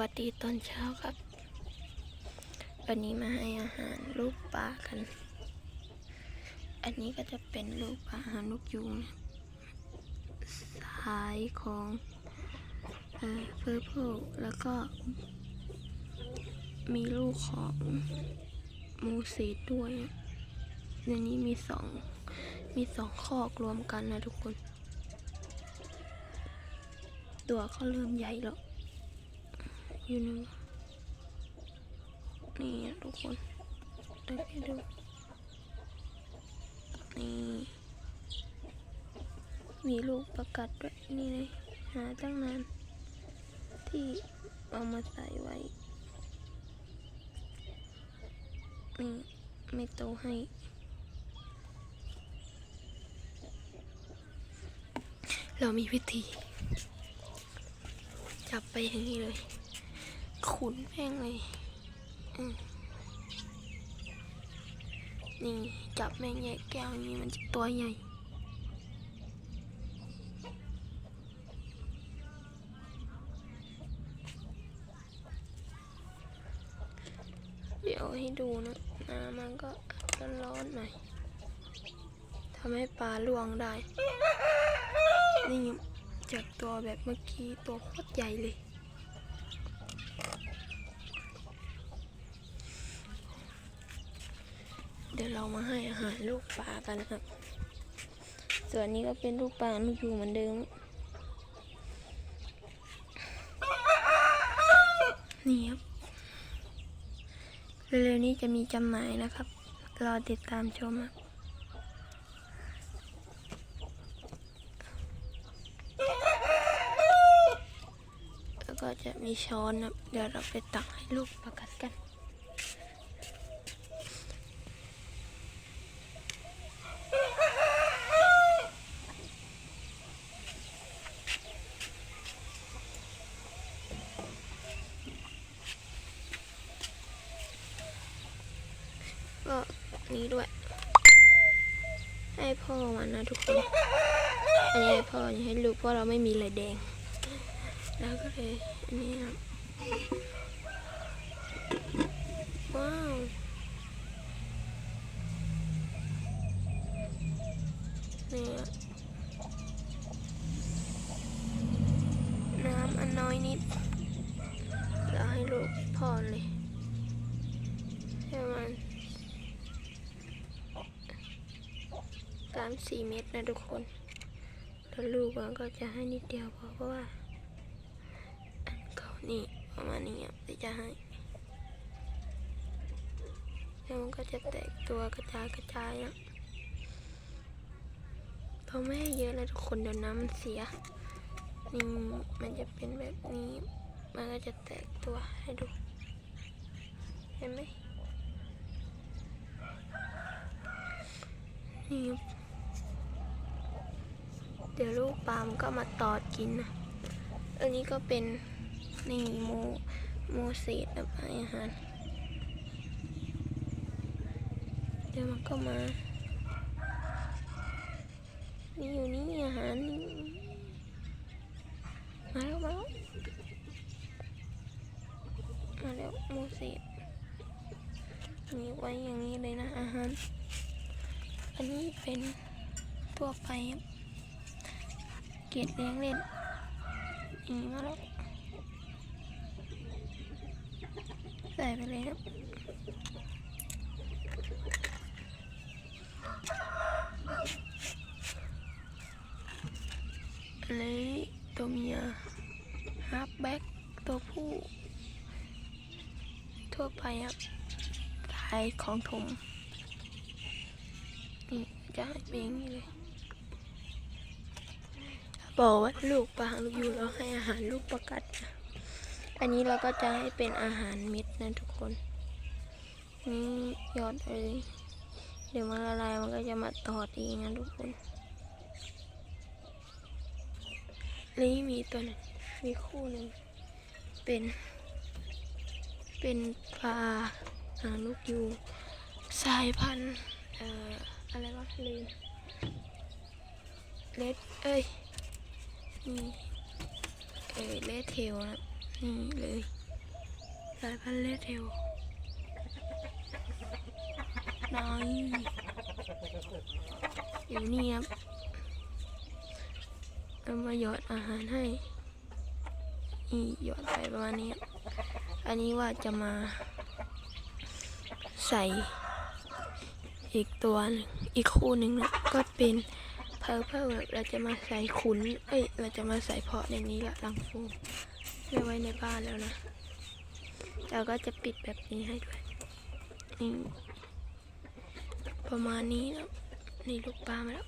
วัสดีตอนเช้าครับ วันนี้มาให้อาหารลูกปลากัน อันนี้ก็จะเป็นลูกปลาหางนกยูงสายของเอ่อเพอร์เพลแล้วก็ มีลูกของมูซีด้วยนะในนี้มีสองมีสองคอกรวมกันนะทุกคน ตัวเขาเริ่มใหญ่แล้ว อยู่นึงนี่ทุกคนเดี๋ยวให้ดูนี่มีลูกประกัดด้วยนี่เลยหาตั้งนาน ที่เอามาใส่ไว้นี่ไม่โตให้เรามีวิธี จับไปอย่างนี้เลย ขุนแม่งเลยนี่จับแม่งแยกแก้วนี้มันจะตัวใหญ่เดี๋ยวให้ดูนะน้ำมันก็ร้อนๆหน่อยทำให้ปลาล่วงได้ นี่จากตัวแบบเมื่อกี้ตัวโคตรใหญ่เลย ดี๋ยวเรามาให้อาหารลูกปลากันครับ ส่วนนี้ก็เป็นลูกปลาลูกอยู่เหมือนเดิม นี่ครับ เร็วๆนี้จะมีจำหน่ายนะครับ รอติดตามชมครับแล้วก็จะมีช้อนนะเดี๋ยวเราไปตักให้ลูกประกัดกัน ก็ นี้ด้วย ให้พ่อมันนะทุกคน อันนี้ให้พ่ออันนี้ให้ลูกเพราะเราไม่มีอะไรแดง แล้วก็เลยอันนี้นะว้าวนี่อะำอันน้อยนิด แล้วให้ลูกพ่อเลยให้มัน สามสี่เม็ดนะทุกคน แล้วลูกมันก็จะให้นิดเดียวพอเพราะว่า อันเขานี่ประมาณนี้ครับที่จะให้แล้วมันก็จะแตกตัวกระจายกระจายอะเขาไม่ให้เยอะเลยทุกคนเดี๋ยวน้ำมันเสีย นี่มันจะเป็นแบบนี้ มันก็จะแตกตัวให้ดู เห็นไหมนี่ เดี๋ยวลูกปลามันก็มาตอดกินนะอันนี้ก็เป็นนี่โมโมเสสแบบให้อาหารเดี๋ยวมันก็มา นี่อยู่นี่อาหารนี่มาแล้วมาแล้วมาแล้วโมเสสมีไว้อย่างนี้เลยนะอาหาร อันนี้เป็นตัวไปครับ เกตเลี้ยงเล่นอีมาแล้วใส่ไปเลยครับอันนี้ตัวเมียฮาร์ปแบ็กตัวผู้ ทั่วไปครับขายของถมนี่จะให้เป็นอย่างนี้เลย บอกว่าลูกปลาลูกอยู่เราให้อาหารลูกประกัดนะอันนี้เราก็จะให้เป็นอาหารเม็ดนะทุกคน นี่ยอดเลยเดี๋ยวมันละลายมันก็จะมาตอดเองนะทุกคนแล้วนี่มีตัวหนึงมีคู่หนึ่งเป็น เป็นปลาหางนกยูงสายพันธุ์เอ่ออะไรวะลืมเล็ดเอ้ย นี่เอเลเทลนะนี่เลยายพันธุ์เลดเทลน้อยอยู่นี่ครับเอามาหยอดอาหารให้นี่หยอดไปประมาณนี้อันนี้ว่าจะมาใส่อีกตัวอีกคู่หนึ่งนะก็เป็น เพอเพอเราจะมาใส่ขุน เอ้ย เราจะมาใส่เพาะในนี้ละลังฟูไม่ไว้ในบ้านแล้วนะ เราก็จะปิดแบบนี้ให้ด้วยนี่ประมาณนี้นะนี่ลูกปลามาแล้ว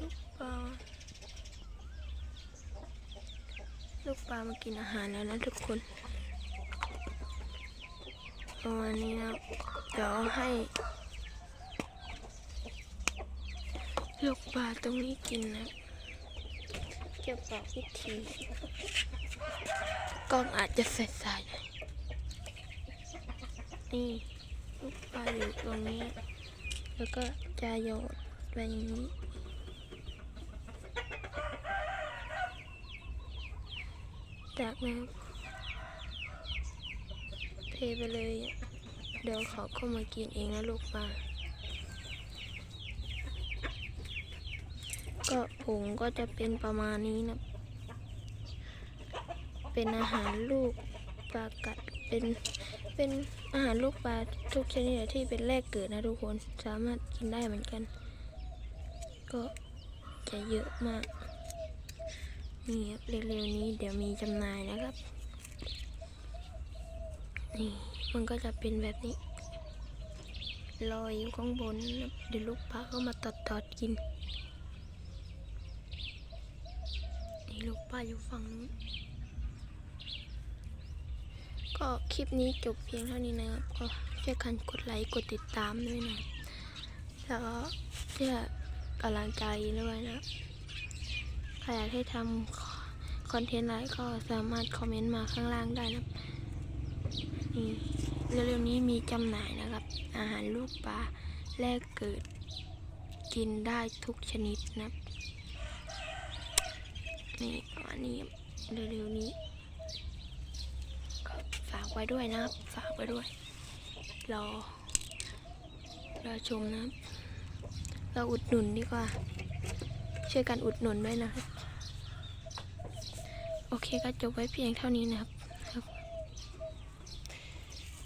ลูกปลา ลูกปลามากินอาหารแล้วนะทุกคน ประมาณนี้นะ เดี๋ยวให้ ลูกปลาตรงนี้กินนะจะบอกวิธี กล้องอาจจะใส่สายหน่อยนี่ลูกปลาอยู่ตรงนี้ แล้วก็จะโยนไปอย่างนี้จากนั้นเทไปเลย เดี๋ยวเขาก็มากินเองนะลูกปลา ก็ผงก็จะเป็นประมาณนี้นะ เป็นอาหารลูกปลากัด เป็น เป็นอาหารลูกปลาทุกชนิดที่เป็นแรกเกิดนะทุกคน สามารถกินได้เหมือนกัน ก็จะเยอะมาก นี่ครับเร็วๆนี้เดี๋ยวมีจำหน่ายนะครับ นี่มันก็จะเป็นแบบนี้ลอยอยู่ข้างบน เดี๋ยวลูกปลาก็มาตอดตอดๆกิน ลูกปลาอยู่ฝั่งนู้นก็คลิปนี้จบเพียงเท่านี้นะครับก็ช่วยกันกดไลค์กดติดตามด้วยนะแล้วก็เพื่อกำลังใจด้วยนะใครอยากให้ทำคอนเทนต์อะไรก็สามารถคอมเมนต์มาข้างล่างได้นะนี่เร็วๆนี้มีจำหน่ายนะครับ อาหารลูกปลาแรกเกิด กินได้ทุกชนิดนะ อันี่อันนี้เร็วๆนี้ก็ฝากไว้ด้วยนะครับ ฝากไว้ด้วย รอ รอชมนะครับ เราอุดหนุนดีกว่า ช่วยกันอุดหนุนด้วยนะครับ โอเคก็จบไว้เพียงเท่านี้นะครับ